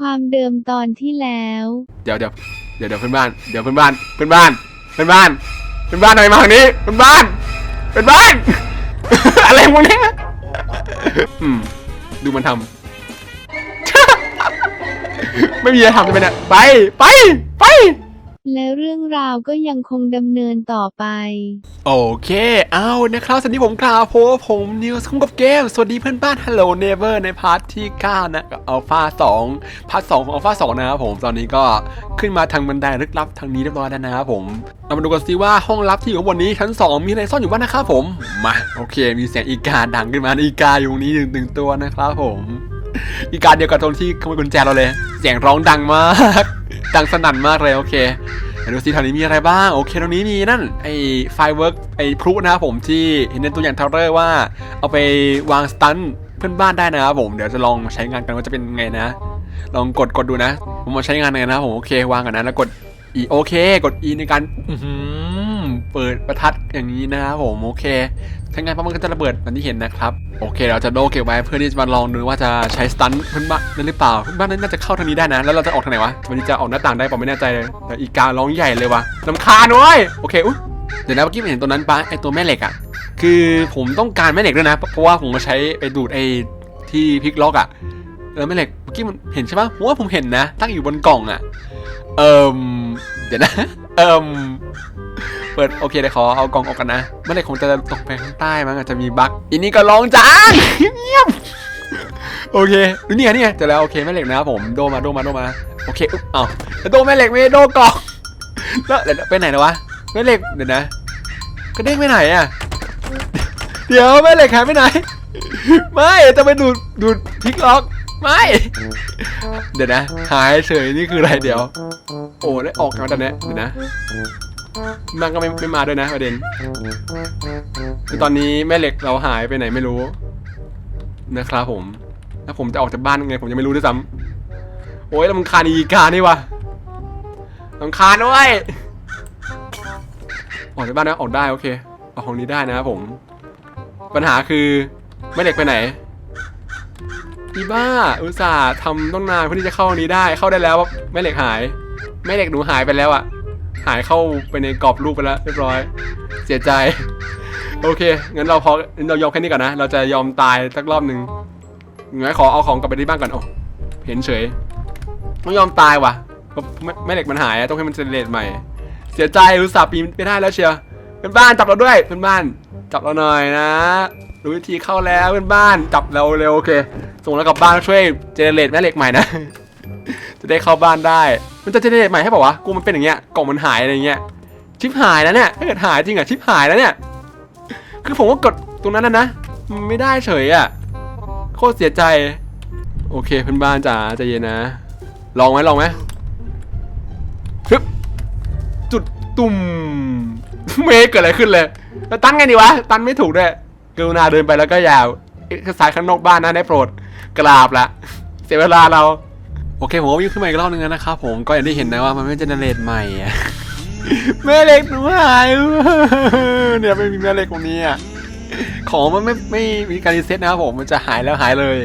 ความเดิมตอนที่แล้วเดี๋ยวเดี๋ยวเดี๋ยวเดี๋ยวเพื่อนบ้านเดี๋ยวเพื่อนบ้านเพื่อนบ้านเพื่อนบ้านเพื่อนบ้านอะไรมาทางนี้เพื่อนบ้านเพื่อนบ้าน อะไรพวกเนี้ยอืมดูมันทำ ไม่มีอะไรทำใช่ไหมเนี่ยไปไปไป และเรื่องราวก็ยังคงดำเนินต่อไป โอเค เอานะครับสวัสดีผมกล่าวโพผมนิวส์คุ้มกับเกม สวัสดีเพื่อนบ้าน Hello Neighbor ในพาร์ทที่ 9 นะกับอัลฟา2พาร์ท2ของอัลฟา2นะครับผมตอนนี้ก็ขึ้นมาทางบันไดลึกลับทางนี้เรียบร้อยแล้วนะครับผมเรามาดูกันสิว่าห้องลับที่อยู่บนนี้ชั้น 2 มีอะไรซ่อนอยู่บ้างนะครับผมมาโอเค มีเสียงอีกาดังขึ้นมาอีกาอยู่ตรงนี้หนึ่งหนึ่งตัวนะครับผม อีกาเดียวกับตรงที่ขโมยกุญแจเราเลย เสียงร้องดังมาก ดังสนั่นมากเลยโอเคดูสิแถวนี้มีอะไรบ้าง โอเคตรงนี้มีนั่นไอ้ไฟเวิร์กไอ้พลุนะครับผมที่เห็นในตัวอย่างเทาวเวอร์ว่า เอาไปวางสตันเพื่อนบ้านได้นะครับผมเดี๋ยวจะลองใช้งานกันว่าจะเป็นไงนะ ลองกดกดดูนะ ผมมาใช้งานไงนะผมโอเควางกันนะแล้วกด E โอเค กด E ในการอื เปิดประทัดอย่างนี้นะครับผมโอเคใช้งานปั๊บมันก็จะระเบิดมือนที่เห็นนะครับ โอเค เราจะโดเก็บไว้เพื่อที่จะมาลองดูว่าจะใช้สตันเพื่อนบ้านได้หรือเปล่าเพื่อนบ้านนั้นน่าจะเข้าทางนี้ได้นะ แล้วเราจะออกทางไหนวะวันนี้จะออกหน้าต่างได้ป่าไม่แน่ใจเลยแต่อีการ้องใหญ่เลยวะลำคาญเว้ยโอเคอุ๊ยเดี๋ยวนะเมื่อกี้เห็นตัวนั้นปะไอตัวแม่เหล็กอะคือผมต้องการแม่เหล็กด้วยนะ เพราะว่าผมมาใช้ไปดูดไอที่พลิกล็อกอะเออแม่เหล็กเมื่อกี้มันเห็นใช่ปะผมว่าผมเห็นนะ ตั้งอยู่บนกล่องอะเอิมเดี๋ยวนะ เอิม เปิดโอเคเดี๋ยวขอเอากล่องออกกันนะแม่เหล็กคงจะตกไปข้างใต้มั้งอาจจะมีบั๊กอันนี้ก็ร้องจ้างเงียบโอเคดูนี่ไงนี่ไงเจอแล้วโอเคแม่เหล็กนะครับผมโดมาโดมาโดมาโอเคอุ๊บเอ้าแล้วโดแม่เหล็กไม่โดกล่องแล้วไปไหนนะวะแม่เหล็กเดี๋ยวนะกระเด้งไปไหนอะเดี๋ยวแม่เหล็กหายไปไหนไม่จะไปดูดดูดพลิกล็อกไม่ เดี๋ยวนะ หายเฉยนี่คืออะไรเดี๋ยว โอ้ได้ออกมาตอนนี้เดี๋ยวนะ มันก็ไม่ไม่มาด้วยนะประเด็นคือตอนนี้แม่เหล็กเราหายไปไหนไม่รู้ นะครับผม แล้วผมจะออกจากบ้านยังไง ผมยังไม่รู้ด้วยซ้ำโอ้ยลำคาญอีกานี่วะลำคาญด้วยออกจากบ้านนะออกได้โอเคออกของนี้ได้นะครับผม ปัญหาคือแม่เหล็กไปไหนอีบ้า อุตส่าห์ทำต้องนานเพื่อที่จะเข้าห้องนี้ได้ เข้าได้แล้วแม่เหล็กหาย แม่เหล็กหนูหายไปแล้วอะ หายเข้าไปในกรอบรูปไปแล้วเรียบร้อย เสียใจ โอเค งั้นเราพอเรายอมแค่นี้ก่อนนะ เราจะยอมตายสักรอบหนึ่งงั้นขอเอาของกลับไปที่บ้านก่อนโอ้เห็นเฉยต้องยอมตายว่ะแม่เหล็กมันหายต้องให้มันเจเนเรตใหม่ เสียใจอุตส่าปีไม่ได้แล้วเชียวเป็นบ้านจับเราด้วยเป็นบ้าน จับเราหน่อยนะรู้วิธีเข้าแล้วเป็นบ้านจับเราเร็วโอเค ส่งเรากลับบ้านช่วยเจเนเรตแม่เหล็กใหม่นะ จะได้เข้าบ้านได้ มันจะเจเนเรตใหม่ให้บอกวะ กูมันเป็นอย่างเงี้ย กล่องมันหายอะไรเงี้ย ชิปหายแล้วเนี่ย ถ้าเกิดหายจริงอะชิปหายแล้วเนี่ย คือผมก็กดตรงนั้นนะนะ ไม่ได้เฉยอะโคตรเสียใจ โอเคเพื่อนบ้านจ๋าใจเย็นนะ ลองไหมลองไหมฮึบจุดตุ่มเมย์เกิดอะไรขึ้นเลย แล้วตั้นไงดีวะ ตั้นไม่ถูกด้วยกรุณาเดินไปแล้วก็ยาวเอ็กซ์ไซส์ข้างนอกบ้านนะได้โปรด กราบละ เสียเวลาเรา โอเคผมก็วิ่งขึ้นมาอีกรอบนึงแล้วนะครับผมก็อย่างที่เห็นนะว่ามันไม่เจเนเรตใหม่อะแม่เหล็กหนูหายเนี่ยไม่มีแม่เหล็กตรงนี้อะของมันไม่ไม่มีการรีเซ็ตนะครับผมมันจะหายแล้วหายเลย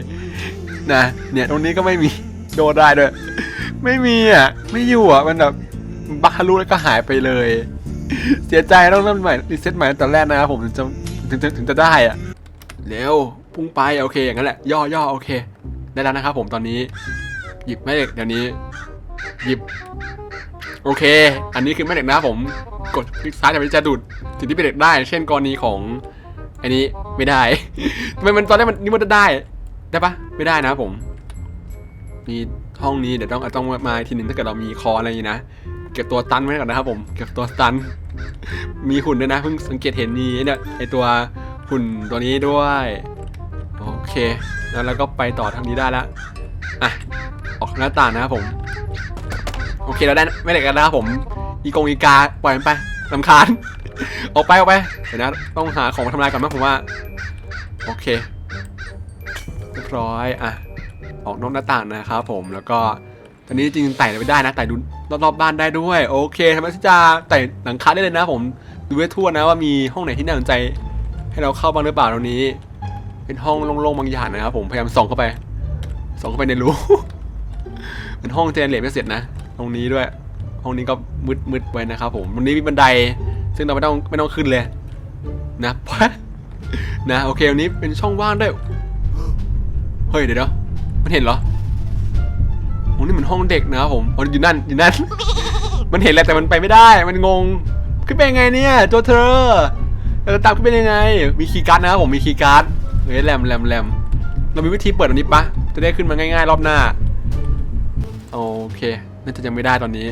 นะเนี่ยตรงนี้ก็ไม่มีโดนได้ด้วย ไม่มีอะไม่อยู่อะมันแบบบัคฮารุแล้วก็หายไปเลย เสียใจต้องเริ่มใหม่รีเซ็ตใหม่ตั้งแต่แรกนะครับผมถึงจะถึงจะถึงจะได้อะเร็วพุ่งไปโอเคอย่างนั้นแหละย่อย่อโอเค ได้แล้วนะครับผมตอนนี้ หยิบแม่เหล็กเดี๋ยวนี้ หยิบ โอเค อันนี้คือแม่เหล็กนะครับผม กดคลิกซ้ายจะไปจะดูดสิ่งที่เป็นเหล็กได้ เช่นกรณีของอันนี้ไม่ได้ ทำไมมันตอนแรกมันนี่มันจะได้ ได้ปะไม่ได้นะครับผม มีห้องนี้เดี๋ยวต้องต้องมาทีหนึ่งถ้าเกิดเรามีคออะไรอย่างนี้นะเก็บตัวตันไว้ก่อนนะครับผม เก็บตัวตัน มีหุ่นด้วยนะเพิ่งสังเกตเห็นมีเนี่ยไอตัวหุ่นตัวนี้ด้วย โอเค แล้วเราก็ไปต่อทางนี้ได้แล้วอะ หน้าต่างนะครับผม โอเคเราได้ไม่เหล็กกันนะครับผม อีกงอีกาปล่อยมันไปลำคาญ ออกไปออกไป เดี๋ยวนะต้องหาของมาทำลายก่อนมั้งผมว่า โอเคเรียบร้อยอะ ออกนอกหน้าต่างนะครับผม แล้วก็ตอนนี้จริงไต่ไปได้นะไต่ดูรอบๆบ้านได้ด้วย โอเคทำไมที่จะไต่หลังคาได้เลยนะผมดูให้ทั่วนะว่ามีห้องไหนที่น่าสนใจ ให้เราเข้าบ้างหรือเปล่าตรงนี้ เป็นห้องโล่งๆบางอย่างนะครับผมพยายามส่องเข้าไปส่องเข้าไปในรู เป็นห้องเจเนเรตไม่เสร็จนะ ตรงนี้ด้วย ห้องนี้ก็มืดมืดไว้นะครับผมวันนี้มีบันได ซึ่งเราไม่ต้องไม่ต้องขึ้นเลย นะนะโอเควันนี้เป็นช่องว่างด้วยเฮ้ยเดี๋ยวดูมันเห็นเหรอโอ้นี่เหมือนห้องเด็กนะครับผมอ๋ออยู่นั่นอยู่นั่น มันเห็นแหละแต่มันไปไม่ได้ มันงง ขึ้นไปยังไงเนี่ยตัวเธอเราจะตามขึ้นไปยังไง มีคีย์การ์ดนะครับผมมีคีย์การ์ดเฮ้ยแรมแรมแรมเรามีวิธีเปิดอันนี้ปะจะได้ขึ้นมาง่ายๆ รอบหน้า เคน่าจะยังไม่ได้ตอนนี้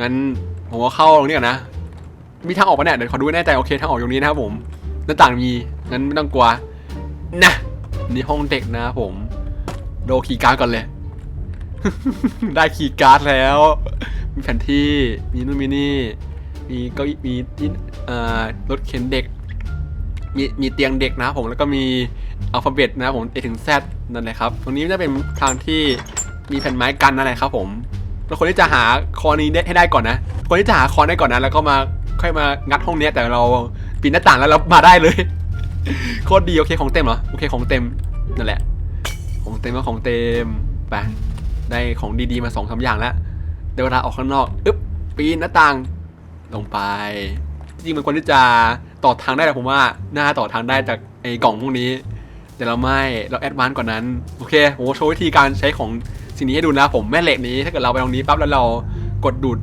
งั้นผมก็เข้าตรงนี้ก่อนนะ มีทางออกปะเนี่ย เดี๋ยวขอดูแน่ใจโอเคทางออกตรงนี้นะครับผม หน้าต่างมี งั้นไม่ต้องกลัว นะ นี่ห้องเด็กนะผม โดคีย์การ์ดก่อนเลย ได้คีย์การ์ดแล้ว มีแผนที่ มีนู่นมีนี่ มีเก็มีที่เอ่อรถเข็นเด็ก มีมีเตียงเด็กนะผม แล้วก็มีอัลฟาเบตนะผม A ถึง Z นั่นแหละครับ ตรงนี้จะเป็นทางที่ มีแผ่นไม้กันนั่นแหละครับผมแล้วคนที่จะหาคอนี้ได้ให้ได้ก่อนนะคนที่จะหาคอนได้ก่อนนะแล้วก็มาค่อยมางัดห้องเนี้ยแต่เราปีนหน้าต่างแล้วเรามาได้เลยโคตรดีโอเคของเต็มเหรอโอเคของเต็มนั่นแหละ ของเต็มก็ของเต็มไปได้ของดีๆมาสองสาอย่างแล้วเดี๋ยวเวลาออกข้างนอกอึ๊บปีนหน้าต่างลงไป จริงๆมันควรที่จะต่อทางได้แต่ผมว่าน่าต่อทางได้จากไอ้กล่องพวกนี้ แต่เราไม่เราแอดวานซ์กว่านั้น โอเคผมโชว์วิธีการใช้ของ สิ่งนี้ให้ดูนะผมแม่เหล็กนี้ถ้าเกิดเราไปตรงนี้ปั๊บแล้วเรากดดูด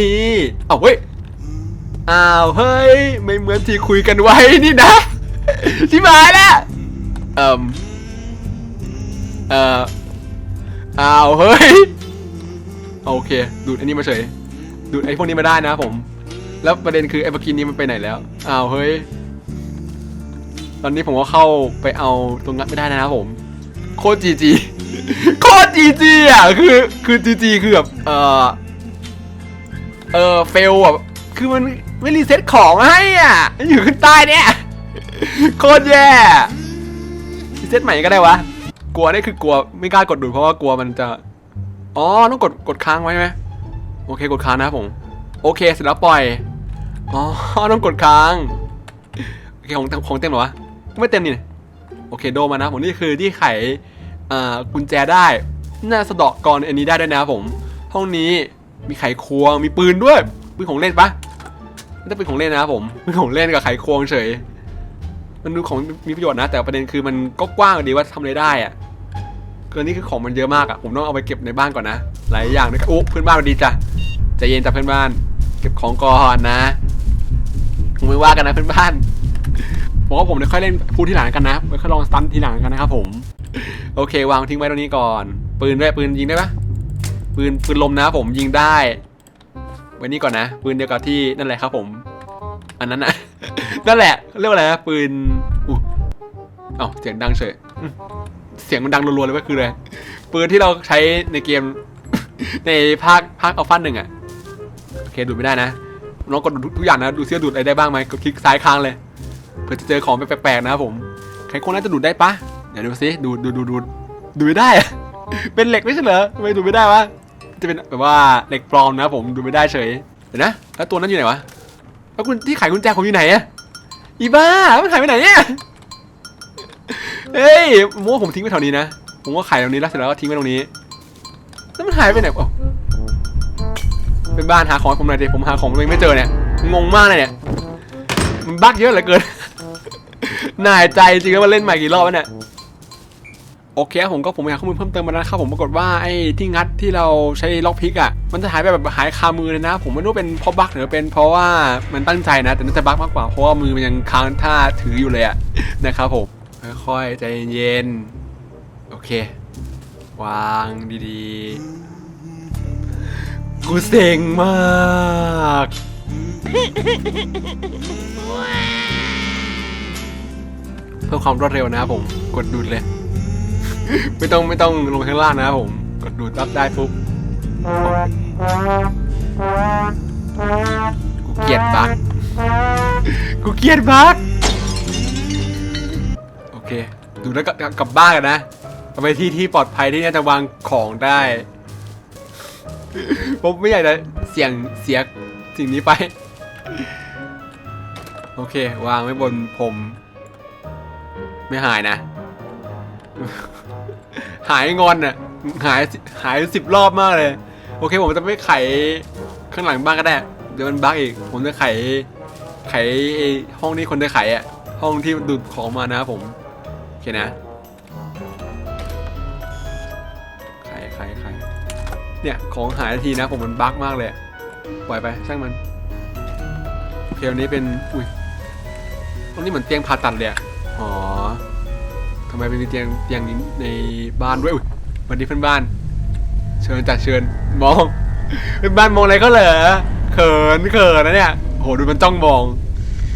นี่เอาเฮ้ยอ้าวเฮ้ยไม่เหมือนที่คุยกันไว้นี่นะที่มาแล้วเอ่มเอ่ออ้าวเฮ้ยโอเค ดูดอันนี้มาเฉยดูดไอ้พวกนี้มาได้นะผม แล้วประเด็นคือไอ้เมื่อกี้นี้มันไปไหนแล้วอ้าวเฮ้ยตอนนี้ผมก็เข้าไปเอาตรงนั้นไม่ได้นะครับผม โคตรจีจี โคตรจีจีอะคือคือจีจีคือแบบเออเออเฟลอะคือมันไม่รีเซ็ตของให้อะมันอยู่ขึ้นใต้เนี่ยโคตรแย่รีเซ็ตใหม่ก็ได้วะกลัวนี่คือกลัวไม่กล้ากดดูดเพราะว่ากลัวมันจะอ๋อต้องกดกดค้างไว้ไหมโอเคกดค้างนะผมโอเคเสร็จแล้วปล่อยอ๋อต้องกดค้างโอเคของของเต็มหรอวะไม่เต็มนี่โอเคโดมานะผมนี่คือที่ไข อ่ากุญแจได้ น่าสะเดาะกรอันนี้ได้ด้วยนะครับผม ห้องนี้มีไขควงมีปืนด้วยปืนของเล่นปะไม่ได้เป็นของเล่นนะครับผมปืนของเล่นกับไขควงเฉย มันดูของมีประโยชน์นะ แต่ประเด็นคือมันก็กว้างดีว่าทำอะไรได้อะเกินนี่คือของมันเยอะมากอะผมต้องเอาไปเก็บในบ้านก่อนนะหลายอย่างด้วยกันโอ้เพื่อนบ้านดีจ้ะใจเย็นจ้ะเพื่อนบ้าน เก็บของก่อนนะผมไม่ว่ากันนะเพื่อนบ้านบอกว่าผมจะค่อยเล่นพูดทีหลังกันนะไว้ค่อยลองสตันทีหลังกันนะครับผม โอเค วางทิ้งไว้ตรงนี้ก่อน ปืนด้วยปืนยิงได้ปะปืนปืนลมนะผมยิงได้ไว้นี่ก่อนนะ ปืนเดียวกับที่นั่นแหละครับผม อันนั้นนะนั่นแหละเรียกว่าอะไรนะปืนอู้เอ้าเสียงดังเฉยเสียงมันดังรัวๆเลยว่าคืออะไรปืนที่เราใช้ในเกมในภาคภาคอัลฟาหนึ่งอะโอเคดูดไม่ได้นะน้องกดดูทุกอย่างนะดูเสื้อดูดอะไรได้บ้างไหมกดคลิกซ้ายค้างเลยเพื่อจะเจอของแปลกๆนะครับผมใครคนน่าจะดูดได้ปะ ดี๋ยวดูซิดูดูดูดูดูไม่ได้อะเป็นเหล็กไม่ใช่เหรอทำไมดูไม่ได้วะจะเป็นแบบว่าเหล็กปลอมนะผมดูไม่ได้เฉยเดี๋ยวนะแล้วตัวนั้นอยู่ไหนวะแล้วคุณที่ไขกุญแจผมอยู่ไหนอะอีบ้ามันหายไปไหนเนี่ยเฮ้ยผมว่าผมทิ้งไว้แถวนี้นะผมว่าไขตรงนี้แล้วเสร็จแล้วก็ทิ้งไว้ตรงนี้แล้วมันหายไปไหนอ๋อเป็นบ้านหาของผมหน่อยดิผมหาของตัวเองไม่เจอเนี่ยงงมากเลยเนี่ยมันบั๊กเยอะเหลือเกินน่ายใจจริงๆว่าเล่นใหม่กี่รอบแล้วเนี่ย โอเคผมก็ผมอยากข้อมูลเพิ่มเติมมาแล้วนะครับผมปรากฏว่าไอ้ที่งัดที่เราใช้ล็อกพิกอะมันจะหายไปแบบหายคามือเลยนะ ผมไม่รู้เป็นเพราะบั๊กหรือเป็นเพราะว่ามันตั้งใจนะ แต่น่าจะบั๊กมากกว่าเพราะว่ามือมันยังค้างท่าถืออยู่เลยอะนะครับผมค่อยๆใจเย็นๆโอเค วางดีๆ กูเซ็งมากเพื่อความรวดเร็วนะครับผมกดดูดเลย ไม่ต้องไม่ต้องลงข้างล่างนะครับผม กดดูดรับได้ปุ๊บกูเกลียดบักกูเกลียดบักโอเค ดูแล้วก็กลับบ้านกันนะเอาไปที่ที่ปลอดภัยที่น่าจะวางของได้ผมไม่อยากจะเสี่ยงเสียสิ่งนี้ไป โอเค วางไว้บนผม ไม่หายนะ หายงอนน่ะหายหายสิบรอบมากเลย โอเคผมจะไม่ไขข้างหลังบ้านก็ได้ เดี๋ยวมันบั๊กอีก ผมจะไข ไขห้องนี้คนจะไขอะห้องที่ดูดของมานะครับผม โอเคนะ ไขไขไขเนี่ยของหายทีนะผมมันบั๊กมากเลย ปล่อยไปช่างมัน โอเควันนี้เป็น อุ้ยตรงนี้เหมือนเตียงผ่าตัดเลยอะำไมเป็นเตียงเตียงนี้ในบ้านด้วยอุ้ยวันนี้เพื่อนบ้าน เชิญจัดเชิญมองเพื่อนบ้านมองอะไรก็เหรอเขินเขินนะเนี่ยโหดูมันจ้องมอง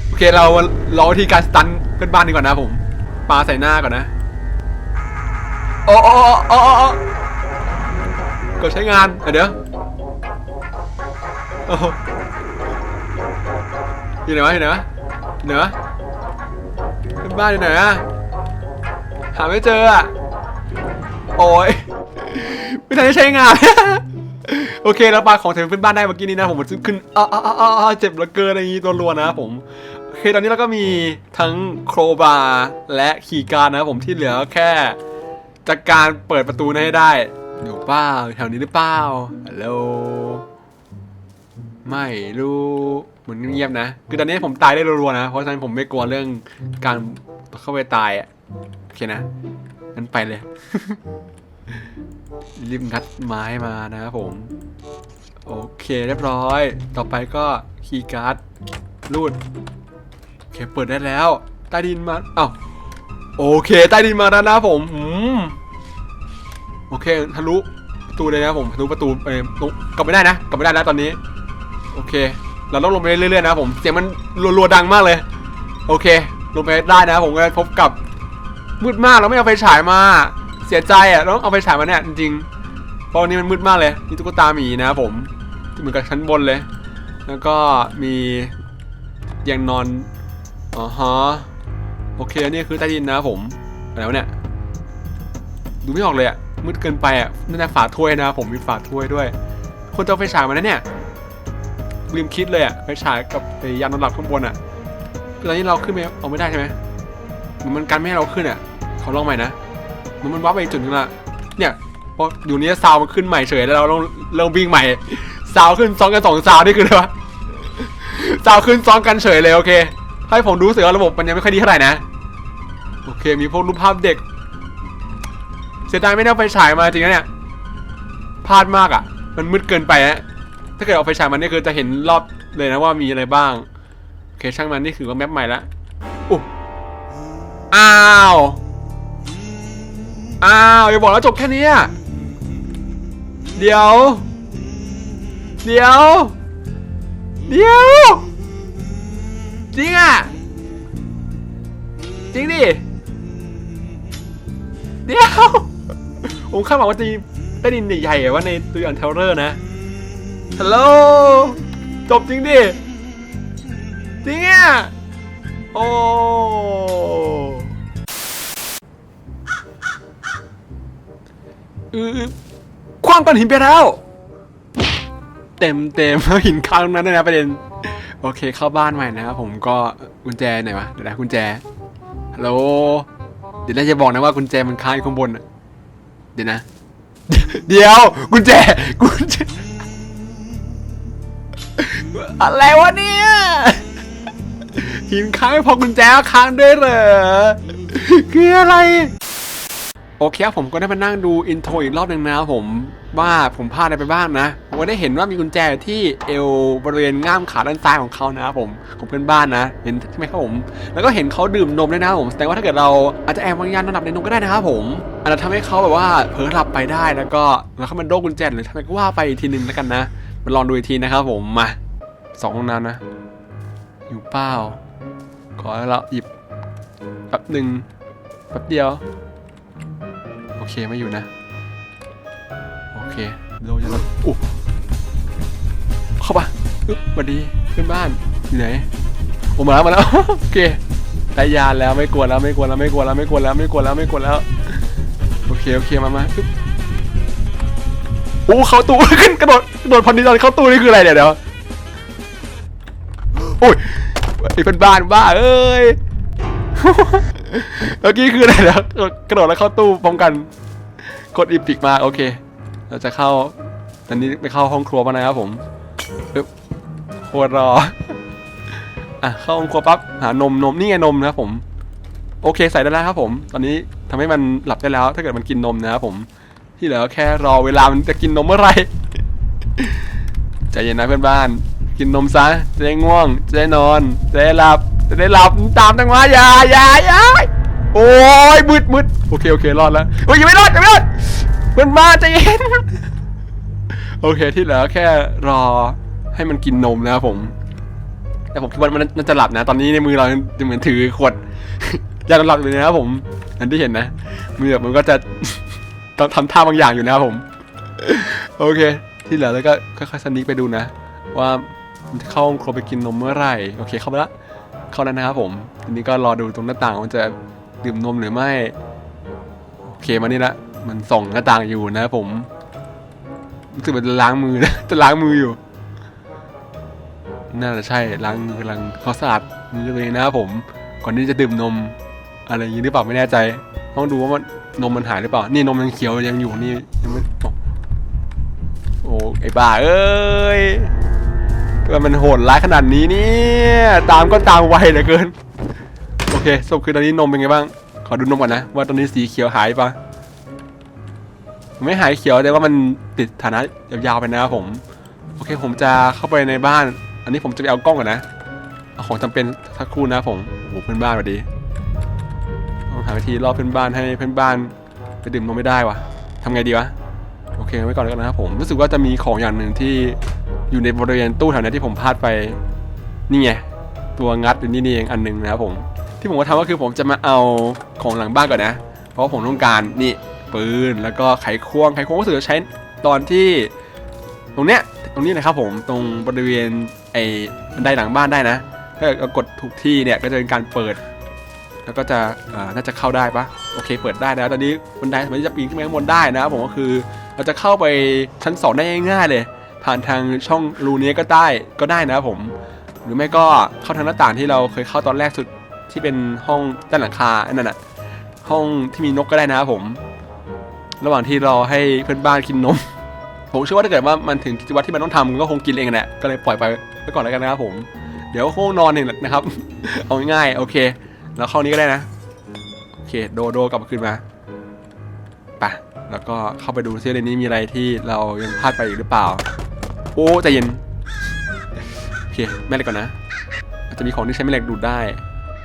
โอเคเราเราวิธีการสตันเพื่อนบ้านดีกว่อนะผมปาใส่หน้าก่อนนะโอ้โอ้โอ้โอ้กดใช้งานเดี๋ยวอยู่ไหนวะอยู่ไหนวะอยู่ไหนวะเพื่อนบ้านอยู่ไหนอะาไม่เจออะโอ้ย ไม่ทันได้ใช้งาน โอเคเราปาของเทเพื่อนบ้านได้เมื่อกี้นี้นะผมมันขึ้นอ้าอ้าอ้าเจ็บเหลือเกินอะไรอย่างงี้ตัวรัวนะผมโอเคตอนนี้เราก็มีทั้งโครบาร์และคีย์การนะครับผมที่เหลือแค่จากการเปิดประตูให้ได้อยู่เปล่าแถวนี้หรือเปล่าฮัลโหลไม่รู้เหมือนเงียบๆนะ คือตอนนี้ผมตายได้รัวๆนะ เพราะฉะนั้นผมไม่กลัวเรื่องการเข้าไปตายอะ โอเคนะงั้นไปเลย รีบงัดไม้มานะครับผม โอเคเรียบร้อย ต่อไปก็คีย์การ์ดรูดโอเคเปิดได้แล้ว ใต้ดินมาอ้าวโอเคใต้ดินมาแล้วนะผมอืมโอเคทะลุประตูเลยนะผมทะลุประตูเอ้กลับไม่ได้นะกลับไม่ได้แล้วตอนนี้ โอเค เราต้องลงไปเรื่อยๆนะผมเสียงมันรัวๆดังมากเลย โอเค ลงไปได้นะผมก็พบกับ มืดมากเราไม่เอาไฟฉายมา เสียใจอะเราต้องเอาไฟฉายมาเนี่ยจริงๆเพราะวันนี้มันมืดมากเลยนี่ตุ๊กตาหมีนะครับผมเหมือนกับชั้นบนเลย แล้วก็มีเตียงนอนอ๋อฮะโอเคอันนี่คือใต้ดินนะผมอะไรวะเนี่ยดูไม่ออกเลยอะมืดเกินไปอะนั่นแหละฝาถ้วยนะผมมีฝาถ้วยด้วย คนจะเอาไฟฉายมานะเนี่ยลืมคิดเลยอะไฟฉายกับไอ้ยานอนหลับข้างบนอะตอนนี้เราขึ้นไปเอาไม่ได้ใช่ไหมมันกันไม่ให้เราขึ้นอะ เขอลองใหม่นะมันมันวับไปจุดนึงละเนี่ยพออยู่นี้ซาวมันขึ้นใหม่เฉยแล้วเราลองเริ่มวิ่งใหม่ซาวขึ้นซ้อนกันสองซาวนี่คืออะไรวะซาวขึ้นซ้อนกันเฉยเลยโอเคให้ผมรู้สึกว่าระบบมันยังไม่ค่อยดีเท่าไหร่นะโอเคมีพวกรูปภาพเด็ก เสียดายไม่ได้เอาไฟฉายมาจริงนะเนี่ยพลาดมากอะ มันมืดเกินไปฮะถ้าเกิดเอาไฟฉายมานี่คือจะเห็นรอบเลยนะว่ามีอะไรบ้างโอเคช่างมันนี่คือว่าแมปใหม่ละอุ๊ยอ้าว อ้าวอย่าบอกแล้วจบแค่นี้เดี๋ยว เดี๋ยว เดี๋ยว จริงอะ จริงดิ เดี๋ยว ผมคาดหวังว่าจะมีใต้ดินใหญ่ๆว่าในตัวอย่างเทเลอร์นะฮัลโหลจบจริงดิ จริงอะ โอ้ ออความก้อนหินไปแล้ว เต็มเต็มแล้วหินค้างตรงนั้นด้วยนะประเด็น โอเคเข้าบ้านใหม่นะครับผมก็กุญแจไหนวะเดี๋ยวนะกุญแจฮัลโหลเดี๋ยวน่าจะบอกนะว่ากุญแจมันค้างอยู่ข้างบนอะเดี๋ยวนะ เดี๋ยวกุญแจกุญแจอะไรวะเนี่ยหินค้างไม่พอกุญแจค้างด้วยเหรอคืออะไร โอเคครับผมก็ได้มานั่งดูอินโทรอีกรอบหนึ่งนะครับผมว่าผมพลาดอะไรไปบ้างนะผมก็ได้เห็นว่ามีกุญแจที่เอวบริเวณง่ามขาด้านซ้ายของเขานะครับผมของเพื่อนบ้านนะ เห็นใช่ไหมครับผมแล้วก็เห็นเขาดื่มนมด้วยนะครับผมแสดงว่าถ้าเกิดเราอาจจะแอบวางยานอนหลับในนมก็ได้นะครับผมอาจจะทำให้เขาแบบว่าเผลอหลับไปได้แล้วก็แล้วเขามันโดนกุญแจหรือทำไมก็ว่าไปอีกทีหนึ่งแล้วกันนะมาลองดูอีกทีนะครับผมมาสองห้องน้ำนะอยู่เปล่าขอให้เราหยิบแป๊บหนึ่งแป๊บเดียว เคไม่อยู่นะ โอเคโดนยังไงอุ๊เข้าปะอึ๊บสวัสดีเพื่อนบ้านอยู่ไหนโอ้มาแล้วมาแล้วโอเคได้ยานแล้วไม่กลัวแล้วไม่กลัวแล้วไม่กลัวแล้วไม่กลัวแล้วไม่กลัวแล้วไม่กลัวแล้วโอเคโอเคมามาอึ๊บโอ้เข้าตู้ขึ้นกระโดดกระโดดพอดีตอนเข้าตู้นี่คืออะไรเดี๋ยวเดี๋ยวโอ้ยไอ้เพื่อนบ้านบ้าเอ้ยเมื่อกี้คืออะไรนะกระโดดแล้วเข้าตู้พร้อมกันก ดอีพิกมากโอเค เราจะเข้าตอนนี้ไปเข้าห้องครัวมานะครับผมปึ๊บโคตรรออะเข้าห้องครัวปั๊บหานมนมนี่ไงนมนะครับผมโอเคใส่ได้แล้วครับผม ตอนนี้ทำให้มันหลับได้แล้ว ถ้าเกิดมันกินนมนะครับผมที่เหลือแค่รอเวลามันจะกินนมเมื่อไหร่ใจเย็นนะเพื่อนบ้าน กินนมซะจะได้ง่วงจะได้นอนจะได้หลับจะได้หลับตามจังหวะอย่าอย่าอย่า โอ้ยมืดมืดโอเคโอเครอดแล้วโอ้ยยังไม่รอดยังไม่รอดเพื่อนบ้าใจเย็นโอเคที่เหลือแค่รอให้มันกินนมนะครับผม แต่ผมคิดว่ามันน่าจะหลับนะ ตอนนี้ในมือเราจะเหมือนถือขวดยาหลับเลยนะครับผม อันที่เห็นนะมือมันก็จะต้องทำท่าบางอย่างอยู่นะครับผม โอเค ที่เหลือแล้วก็ค่อยๆสนิกไปดูนะ ว่ามันจะเข้าห้องครัวไปกินนมเมื่อไหร่ โอเคเข้าไปละเข้าแล้วนะครับผมทีนี้ก็รอดูตรงหน้าต่างมันจะ ดื่มนมหรือไม่ โอเคมานี่ละ มันส่องหน้าต่างอยู่นะผมรู้สึกมันจะล้างมือนะจะล้างมืออยู่ น่าจะใช่ล้างมือกำลังเขาสะอาดมือตัวเองนะครับผม ก่อนที่จะดื่มนม อะไรอย่างนี้หรือเปล่าไม่แน่ใจ ต้องดูว่ามันนมมันหายหรือเปล่า นี่นมยังเขียวยังอยู่นี่ยังไม่โอ้โอ้ไอ้บ้าเอ้ยทำไมมันโหดร้ายขนาดนี้เนี่ย ตามก็ตามไวเหลือเกิน เคสรุปคือตอนนี้นมเป็นไงบ้าง ขอดูนมก่อนนะ ว่าตอนนี้สีเขียวหายปะไม่หายเขียวแต่ว่ามันติดฐานะยาวๆไปนะครับผม โอเคผมจะเข้าไปในบ้าน อันนี้ผมจะไปเอากล้องก่อนนะ เอาของจำเป็นสักครู่นะผมโอ้โหเพื่อนบ้านสวัสดีต้องหาวิธีล่อเพื่อนบ้านให้เพื่อนบ้านไปดื่มนมไม่ได้วะทำไงดีวะ โอเคไว้ก่อนแล้วกันนะครับผม รู้สึกว่าจะมีของอย่างหนึ่งที่อยู่ในบริเวณตู้แถวนี้ที่ผมพลาดไป นี่ไง ตัวงัดอยู่นี่นี่เองอันหนึงนะครับผม ที่ผมจะทำก็คือผมจะมาเอาของหลังบ้านก่อนนะ เพราะผมต้องการนี่ปืนแล้วก็ไขควงไขควงก็สึกจะใช้ตอนที่ ตรงเนี้ยตรงนี้นะครับผมตรงบริเวณไอ้บันไดหลังบ้านได้นะ ถ้าเกิดเรากดถูกที่เนี่ยก็จะเป็นการเปิด แล้วก็จะน่าจะเข้าได้ปะโอเค เปิดได้นะตอนนี้บันไดสามารถจะปีนขึ้นไปข้างบนได้นะครับผมก็คือเราจะเข้าไปชั้นสองได้ง่ายๆเลย ผ่านทางช่องรูนี้ก็ได้ก็ได้นะครับผม หรือไม่ก็เข้าทางหน้าต่างที่เราเคยเข้าตอนแรกสุด ที่เป็นห้องด้านหลังคาอันนั้นน่ะห้องที่มีนกก็ได้นะครับผม ระหว่างที่รอให้เพื่อนบ้านกินนม ผมเชื่อว่าถ้าเกิดว่ามันถึงกิจวัตรที่มันต้องทำมันก็คงกินเองแหละก็เลยปล่อยไปไว้ก่อนแล้วกันนะครับผม เดี๋ยวคงนอนเองนะครับ เอาง่ายๆโอเค แล้วเข้านี้ก็ได้นะโอเคโดโดกลับมาคืนมาไปแล้วก็เข้าไปดูซิในนี้มีอะไรที่เรายังพลาดไปอีกหรือเปล่า โอ้ใจเย็นโอเคแม่เหล็กก่อนนะอาจจะมีของที่ใช้แม่เหล็กดูดได้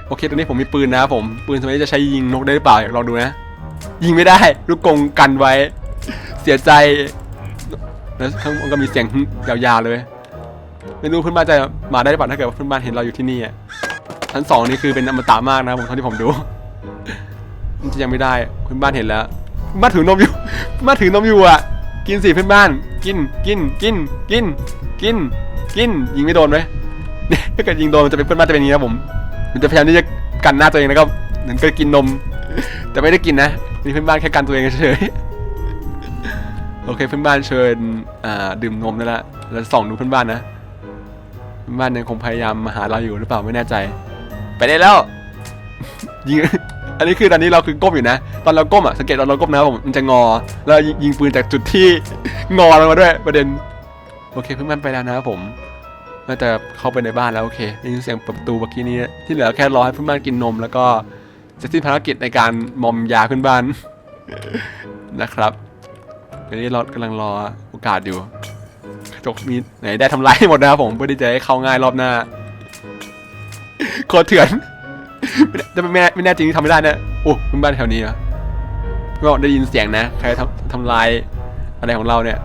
โอเคตรงนี้ผมมีปืนนะครับผมปืนสมัยนี้จะใช้ยิงนกได้หรือเปล่าอยากลองดูนะ ยิงไม่ได้ลูกกงกันไว้ เสียใจแล้วข้างบนก็มีเสียงยาวๆเลย ไม่รู้เพื่อนบ้านจะมาได้หรือเปล่าถ้าเกิดว่าเพื่อนบ้านเห็นเราอยู่ที่นี่อะชั้นสองนี่คือเป็นอมตะมากนะครับผมเท่าที่ผมดูมันจะยังไม่ได้เพื่อนบ้านเห็นแล้วเพื่อนบ้าถือนมอยู่เพื่อนบ้าถือนมอยู่อะ กินสิเพื่อนบ้าน กินกินกินกินกินกินยิงไม่โดนไหมถ้าเกิดยิงโดนมันจะเป็นเพื่อนบ้านจะเป็นอย่างนี้นะผม มันจะพยายามที่จะกันหน้าตัวเองนะครับเหมือนก็กินนม แต่ไม่ได้กินนะนี่เพื่อนบ้านแค่กันตัวเองเฉยโอเคเพื่อนบ้านเชิญอ่าดื่มนมนั่นแหละแล้วส่องดูเพื่อนบ้านนะเพื่อนบ้านยังคงพยายามมาหาเราอยู่หรือเปล่าไม่แน่ใจ ไปได้แล้วยิงอันนี้คือตอนนี้เราคือก้มอยู่นะ ตอนเราก้มอะสังเกตตอนเราก้มนะผมมันจะงอ แล้วยิงยิงปืนจากจุดที่งอลงมาด้วยประเด็น โอเคเพื่อนบ้านไปแล้วนะครับผม น่าจะเข้าไปในบ้านแล้วโอเคได้ยินเสียงปิดประตูเมื่อกี้นี้ที่เหลือแค่รอให้เพื่อนบ้านกินนม แล้วก็เสร็จสิ้นภารกิจในการมอมยาเพื่อนบ้านนะครับตอนนี้เรากำลังรอโอกาสอยู่กระจกมีไหนได้ทำลายให้หมดนะครับผมเพื่อที่จะให้เข้าง่ายรอบหน้าโคตรเถื่อนไม่ไม่แน่ไม่แน่จริงที่ทำไม่ได้นะโอ้เพื่อนบ้านแถวนี้เหรอก็ได้ยินเสียงนะ ใครทำทำลายอะไรของเราเนี่ย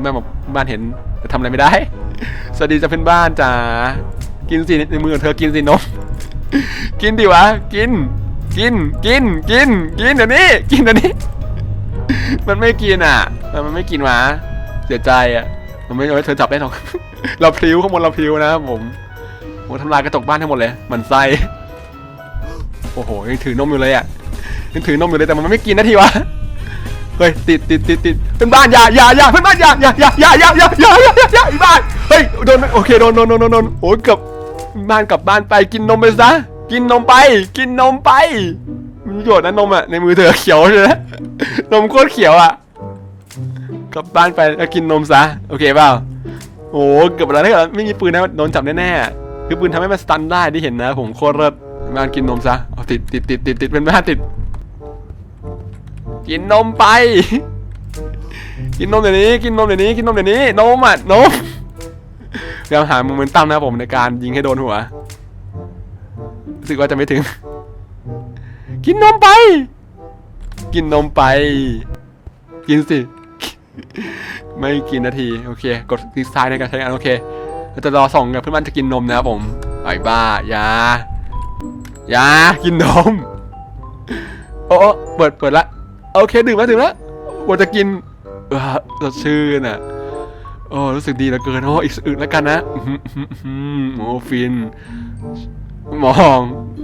เพื่บอกบ้านเห็นแต่ทำอะไรไม่ได้ สวัสดีจ้าเพื่อนบ้านจ๋ากินสิในมือเธอกินสินมกินดิวะ กิน กิน กิน กิน กินเดี๋ยวนี้ กินเดี๋ยวนี้ มันไม่กินอะ มันไม่กินวะเสียใจอะ มันไม่เอาเธอจับได้หรอก เราพลิ้วข้างบนเราพลิ้วนะผมผมทำลายกระจกบ้านทั้งหมดเลย มันไส้โอ้โหยังถือนมอยู่เลยอะยังถือนมอยู่เลยแต่มันไม่กินนาทีวะเฮ้ยติดติดติดติดเป็นบ้านอย่าอย่าอย่าเพื่อนบ้านอย่าอย่าอย่าอย่าอย่าอย่าอย่าอย่าอย่าอย่าอีบ้าน เฮ้ยโดนโอเคโดนโดนโดนโดนโอ้ยเกือบบ้านกลับบ้านไปกินนมไปซะกินนมไป กินนมไปมีประโยชน์นะนมอะในมือเธอเขียวเลยนะนมโคตรเขียวอะกลับบ้านไปแล้วกินนมซะโอเคเปล่าโอ้เกือบแล้วถ้าเกิดไม่มีปืนนะโดนจับแน่ๆคือปืนทำให้มันสตันได้ที่เห็นนะ ผมโคตรเลิศบ้านกินนมซะเอาติดติดติดติดติดเป็นบ้านติด กินนมไป กินนมเดี๋ยวนี้ กินนมเดี๋ยวนี้ กินนมเดี๋ยวนี้นมอะนม ยายามหาโมเมนตัมนะครับผมในการยิงให้โดนหัวรู้สึกว่าจะไม่ถึง กินนมไป กินนมไป กินสิ ไม่กินนาที โอเค กดคลิกซ้ายในการใช้งานโอเคเราจะรอส่องกับเพื่อนบ้านจะกินนมนะครับผมไอ้บ้ายายากินนม โอ้โอ้เปิดเปิดละ โอเค ดื่มแล้วดื่มแล้วว่าจะกินสดชื่นอะ อ้รู้สึกดีเหลือเกินโอ้อีกสักอึกแล้วกันนะโอ้ฟิน มอง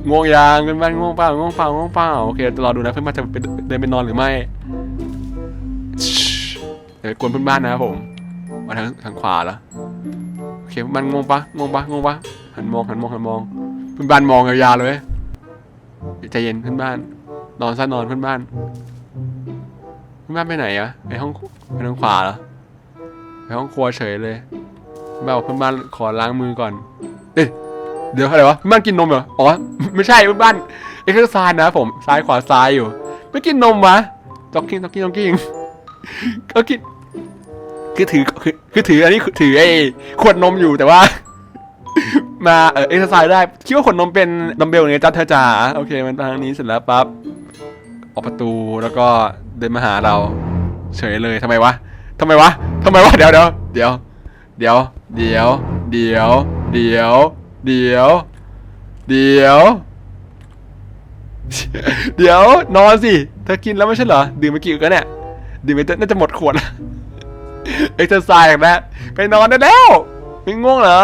ง่วงยางเพื่อนบ้านง่วงเปล่าง่วงเปล่าง่วงเปล่าโอเคจะรอดูนะเพื่อนบ้านจะไปเดินไปนอนหรือไม่เดี๋ยวไปกวนเพื่อนบ้านนะครับผมมาทางทางขวาแล้วโอเคเพื่อนบ้านง่วงปะง่วงปะง่วงปะหันมองหันมองหันมอง เพื่อนบ้านมองยาวๆเลยใจเย็นเพื่อนบ้าน นอนซะนอนเพื่อนบ้าน เพื่อนบ้านไปไหนอะไปห้องไปทางขวาเหรอ ห้องครัวเฉยเลยแม่บอกเพื่อนบ้านขอล้างมือก่อน เอ๊ะเดี๋ยวอะไรวะเพื่อนบ้านกินนมเหรอ อ๋อ ไม่ใช่เพื่อนบ้านเอ็กซ์ไซส์นะผม ซ้ายขวาซ้ายอยู่ ไม่กินนมวะจ็อกกิ้งจ็อกกิ้งจ็อกกิ้งก็กินคือถือคือคือถืออันนี้ถือไอ้ขวดนมอยู่แต่ว่า มาเออเอ็กซ์ไซส์ได้คิดว่าขวดนมเป็นดัมเบลไงจ้าเธอจ๋าโอเค มันทางนี้เสร็จแล้วปั๊บออกประตูแล้วก็เดินมาหาเรา เฉยเลยทำไมวะ ทำไมวะทำไมวะเดี๋ยวเดี๋ยวเดี๋ยวเดี๋ยวเดี๋ยวเดี๋ยวเดี๋ยวเดี๋ยวเดี๋ยวเดี๋ยวนอนสิเธอกินแล้วไม่ใช่เหรอ ดื่มไปกี่กแล้วเนี่ย ดื่มไปน่าจะหมดขวดเอ็กซ์ไซส์แบบนั้นไปนอนได้แล้วไม่ง่วงเหรอ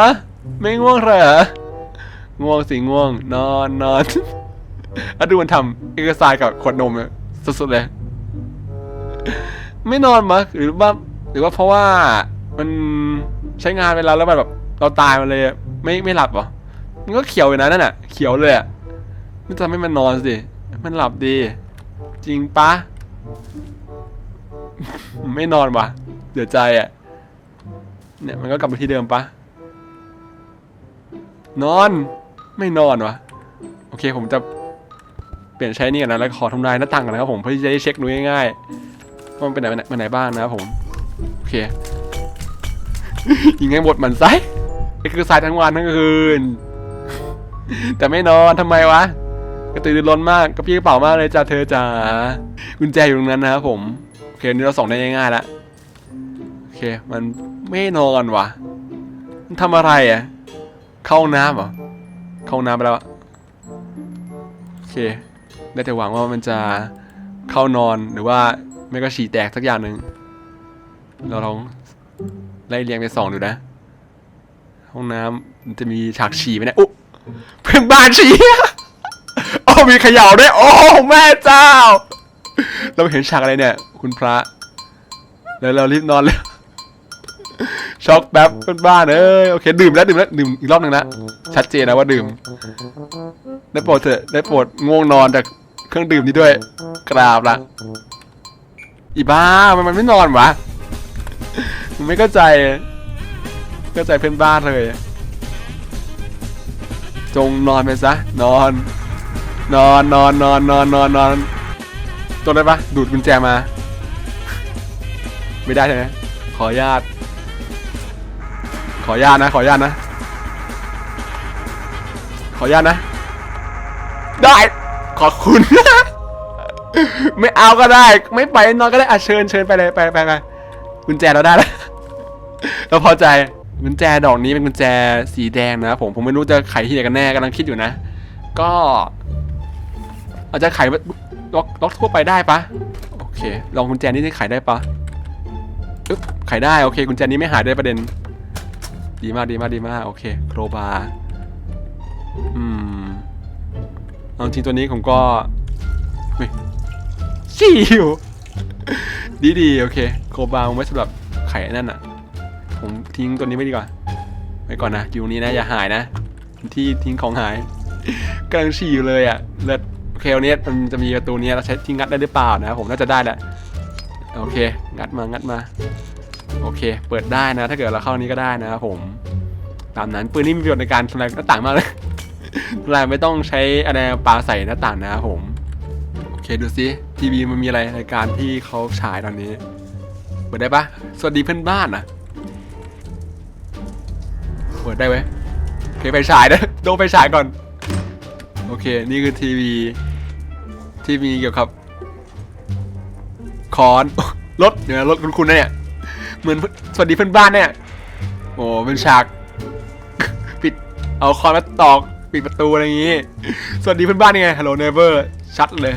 ไม่ง่วงเหรอ ง่วงสิง่วง นอนนอนอะดูมันทำเอ็กซ์ไซส์กับขวดนมสุดๆเลย ไม่นอนมั้งหรือว่าหรือว่าเพราะว่ามันใช้งานเวลาแล้วมันแบบเราตายมันเลยไม่ไม่หลับเหรอมันก็เขียวอยู่นะนั่นน่ะ เขียวเลยอะไม่ทำให้มันนอนสิมันหลับดี จริงปะไม่นอนวะเสียใจอะเนี่ยมันก็กลับไปที่เดิมปะนอนไม่นอนวะโอเคผมจะเปลี่ยนใช้นี่กันนะแล้วขอทำลายหน้าต่างกันนะครับผมเพื่อที่จะได้เช็คดูง่ายๆ ว่ามันเป็นไหนเป็นไหนบ้างนะครับผม โอเค ยิงให้หมดมันไซนี่คือสายทั้งวันทั้งคืน แต่ไม่นอนทำไมวะ กระตือรือร้นมากกระพี่กระเป๋ามากเลยจ้าเธอจ๋ากุญแจอยู่ตรงนั้นนะครับผม โอเคอันนี้เราส่องได้ง่ายๆแล้วโอเค มันไม่นอนวะมันทำอะไรอะ เข้าน้ำเหรอ เข้าน้ำไปแล้วโอเค ได้แต่หวังว่ามันจะเข้านอนหรือว่า ไม่ก็ฉี่แตกสักอย่างหนึ่งเราลองไล่เรียงไปสองดูนะ ห้องน้ำจะมีฉากฉี่ไหมเนี่ยอุ๊เพื่อนบ้านฉี่โอ้มีเขย่าด้วย โอ้แม่เจ้า เราเห็นฉากอะไรเนี่ย คุณพระ แล้วเรารีบนอนเลยช็อกแป๊บเพื่อนบ้านเอ้ยโอเคดื่มแล้วดื่มแล้วดื่มอีกรอบหนึ่งนะชัดเจนนะว่าดื่ม ได้โปรดเถอะได้โปรดง่วงนอนจากเครื่องดื่มนี้ด้วยกราบละ อีบ้ามันมันไม่นอนวะมันไม่เข้าใจเข้าใจเพื่อนบ้านเลย จงนอนไปซะ นอน นอนนอนนอนนอนนอนนอนตัวได้ปะดูดกุญแจมา ไม่ได้ใช่ไหมขออนุญาต ขออนุญาตนะ ขออนุญาตนะ ขออนุญาตนะ ได้ ขอบคุณ ไม่เอาก็ได้ ไม่ไปนอนก็ได้อะเชิญเชิญไปเลยไปไปไปกุญแจเราได้แล้วเราพอใจกุญแจดอกนี้เป็นกุญแจสีแดงนะผมผมไม่รู้จะไขที่ไหนกันแน่กำลังคิดอยู่นะ ก็อาจจะไขล็อกล็อกทั่วไปได้ปะโอเค ลองกุญแจนี้ได้ไขได้ปะอึ๊บไขได้โอเคกุญแจนี้ไม่หายได้ประเด็น ดีมากดีมากดีมากโอเคโครบาร์อืมเอาจริงตัวนี้ผมก็เฮ้ย ชิวดีดีโอเคโคบาร์ไว้สำหรับไขไอ้นั่นอะ ผมทิ้งตัวนี้ไว้ดีกว่าไว้ก่อนนะอยู่ตรงนี้นะอย่าหายนะ ที่ทิ้งของหายกำลังฉี่อยู่เลยอะเลิศโอเควันนี้มันจะมีประตูนี้เราใช้ทิ้งงัดได้หรือเปล่านะผมน่าจะได้แหละโอเค งัดมางัดมา โอเค เปิดได้นะ ถ้าเกิดเราเข้านี้ก็ได้นะครับผม ตามนั้นปืนนี่มีประโยชน์ในการทำลายหน้าต่างมากเลยทำลายไม่ต้องใช้อะไรปาใส่หน้าต่างนะครับผม โอเคดูซิ ทีวีมันมีอะไรรายการที่เขาฉายตอนนี้เปิดได้ปะสวัสดีเพื่อนบ้านอะเปิดได้ไหมโอเคไปฉายนะโดนไปฉายก่อน โอเค นี่คือทีวีที่มีเกี่ยวกับคอนรถเดี๋ยวรถคุณคุณเนี่ยเหมือนสวัสดีเพื่อนบ้านเนี่ยโอ้เป็นฉาก ปิดเอาคอนมาตอก ปิดประตูอะไรอย่างงี้ สวัสดีเพื่อนบ้านยังไง Hello Neighbor ชัดเลย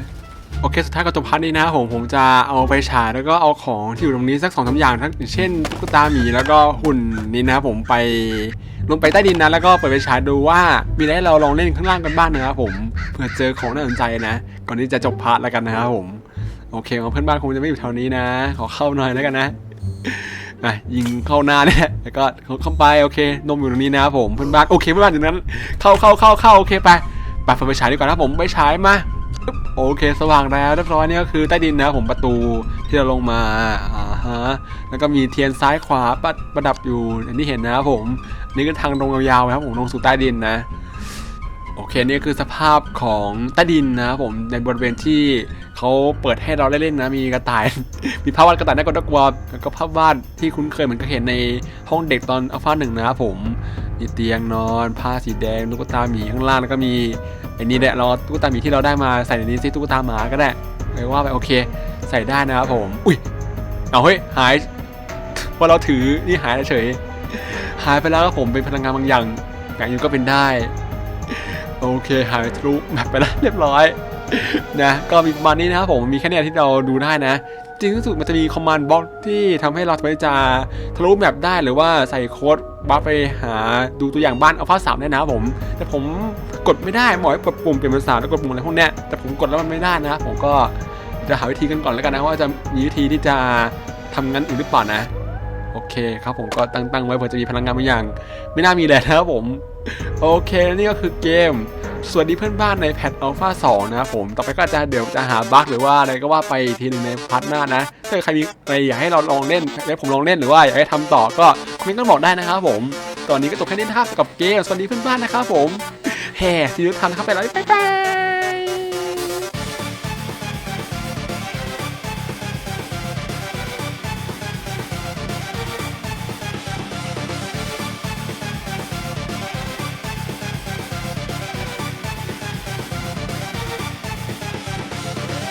โอเคสุดท้ายก็จบพาร์ทนี้นะครับผมผมจะเอาไปฉายแล้วก็เอาของที่อยู่ตรงนี้สักสองสาอย่างทั้งเช่นตุ๊กตาหมีแล้วก็หุ่นนี้นะครับผมไปลงไปใต้ดินนะแล้วก็เปิดไปฉายดูว่ามีอะไรเราลองเล่นข้างล่างกันบ้างนะครับผมเผื่อเจอของน่าสนใจนะ ก่อนที่จะจบพาร์ทแล้วกันนะครับผมโอเคของเพื่อนบ้านคงจะไม่อยู่แถวนี้นะ ขอเข้าหน่อยแล้วกันนะอะยิงเข้าหน้าเนี่ยแล้วก็เข้าไปโอเคนมอยู่ตรงนี้นะครับผมเพื่อนบ้านโอเคเพื่อนบ้านอยู่นั้น เข้าเข้าเข้าเข้าโอเคไปไปเปิดไปฉายดีกว่านะผมไปฉายมา โอเคสว่างแล้วเรียบร้อยนี่ก็คือใต้ดินนะผมประตูที่เราลงมาอ่าฮะแล้วก็มีเทียนซ้ายขวาประประดับอยู่อย่างที่เห็นนะครับผมนี่คือทางตรงยาวๆนะครับผมลงสู่ใต้ดินนะโอเคนี่คือสภาพของใต้ดินนะครับผมในบริเวณที่เขาเปิดให้เราได้เล่นนะมีกระต่าย มีภาพวาดกระต่ายน่ากลัวน่ากลัวแล้วก็ภาพวาดที่คุ้นเคยเหมือนก็เห็นในห้องเด็กตอนอัลฟาหนึ่งนะครับผมมีเตียงนอนผ้าสีแดงตุ๊กตาหมีข้างล่างแล้วก็มี อ้นี่แหละเราตุ๊กตาหมีที่เราได้มาใส่ในนี้ซิตุ๊กตาหมาก็ได้เลยว่าไปโอเค ใส่ได้นะครับผม อุ้ยเอาเฮ้ยหายพอเราถือนี่หายเฉย หายไปแล้วครับผมเป็นพลังงานบางอย่างอย่างนี้ก็เป็นได้ โอเคหายทะลุแมปไปแล้วเรียบร้อยนะก็มีประมาณนี้นะครับผมมีแค่เนี้ยที่เราดูได้นะ จริงที่สุดมันจะมีคอมมานด์บล็อกที่ทำให้เราสามารถจะทะลุแมปได้หรือว่าใส่โค้ด บ้าไปหาดูตัวอย่างบ้านอัลฟาสามได้นะผม แต่ผมกดไม่ได้หมอยกดปุ่มเปลี่ยนภาษาแล้วกดปุ่มอะไรพวกเนี้ยแต่ผมกดแล้วมันไม่ได้นะผมก็จะหาวิธีกันก่อนแล้วกันนะว่าจะมีวิธีที่จะทำงั้นอื่นหรือเปล่านะ โอเคครับผมก็ตั้งตั้งไว้เผื่อจะมีพลังงานบางอย่าง ไม่น่ามีเละนะครับผม โอเคนี่ก็คือเกม สวัสดีเพื่อนบ้านในแพทอัลฟา2นะครับผมต่อไปก็จะเดี๋ยวจะหาบั๊กหรือว่าอะไรก็ว่าไปทีหนึ่งในพาร์ทหน้านะถ้าใครมีอะไรอยากให้เราลองเล่นอยากให้ผมลองเล่นหรือว่าอยากให้ทำต่อก็คอมเมนต์ก็บอกได้นะครับผม ตอนนี้ก็จบแค่นี้นะครับกับเกมสวัสดีเพื่อนบ้านนะครับผมแห่ซีรีส์ทันครับไปแล้วบ๊ายบาย